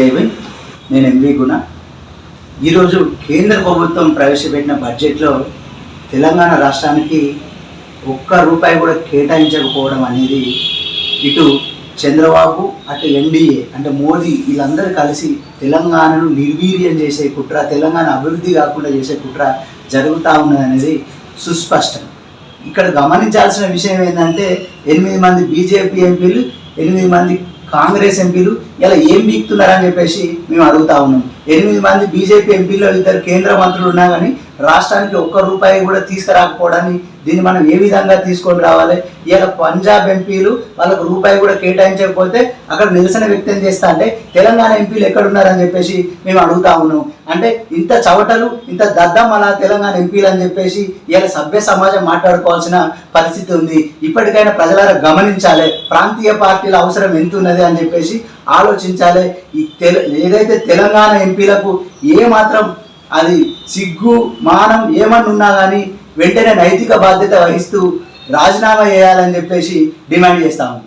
జైవిన్ నేను ఎంవి గుణ ఈరోజు కేంద్ర ప్రభుత్వం ప్రవేశపెట్టిన బడ్జెట్లో తెలంగాణ రాష్ట్రానికి ఒక్క రూపాయి కూడా కేటాయించకపోవడం అనేది ఇటు చంద్రబాబు అటు ఎన్డీఏ అంటే మోదీ వీళ్ళందరూ కలిసి తెలంగాణను నిర్వీర్యం చేసే కుట్ర తెలంగాణ అభివృద్ధి కాకుండా చేసే కుట్ర జరుగుతూ ఉన్నది అనేది సుస్పష్టం. ఇక్కడ గమనించాల్సిన విషయం ఏంటంటే ఎనిమిది మంది బీజేపీ ఎంపీలు ఎనిమిది మంది కాంగ్రెస్ ఎంపీలు ఇలా ఏం బీక్తున్నారని చెప్పేసి మేము అడుగుతా ఉన్నాం. ఎనిమిది మంది బీజేపీ ఎంపీలో ఇద్దరు కేంద్ర మంత్రులు ఉన్నా కానీ రాష్ట్రానికి ఒక్క రూపాయి కూడా తీసుకురాకపోవడాన్ని దీన్ని మనం ఏ విధంగా తీసుకొని రావాలి? ఇలా పంజాబ్ ఎంపీలు వాళ్ళకు రూపాయి కూడా కేటాయించకపోతే అక్కడ నిరసన వ్యక్తం చేస్తా అంటే తెలంగాణ ఎంపీలు ఎక్కడున్నారని చెప్పేసి మేము అడుగుతా ఉన్నాం. అంటే ఇంత చవటలు ఇంత దద్దమ్మల తెలంగాణ ఎంపీలు అని చెప్పేసి ఇలా సభ్య సమాజం మాట్లాడుకోవాల్సిన పరిస్థితి ఉంది. ఇప్పటికైనా ప్రజలారా గమనించాలి. ప్రాంతీయ పార్టీల అవసరం ఎంత ఉన్నది అని చెప్పేసి ఆలోచించాలి. ఈ తెల ఏదైతే తెలంగాణ ఎంపీలకు ఏ మాత్రం అది సిగ్గు మానం ఏమన్నున్నా కానీ వెంటనే నైతిక బాధ్యత వహిస్తూ రాజీనామా చేయాలని చెప్పేసి డిమాండ్ చేస్తాము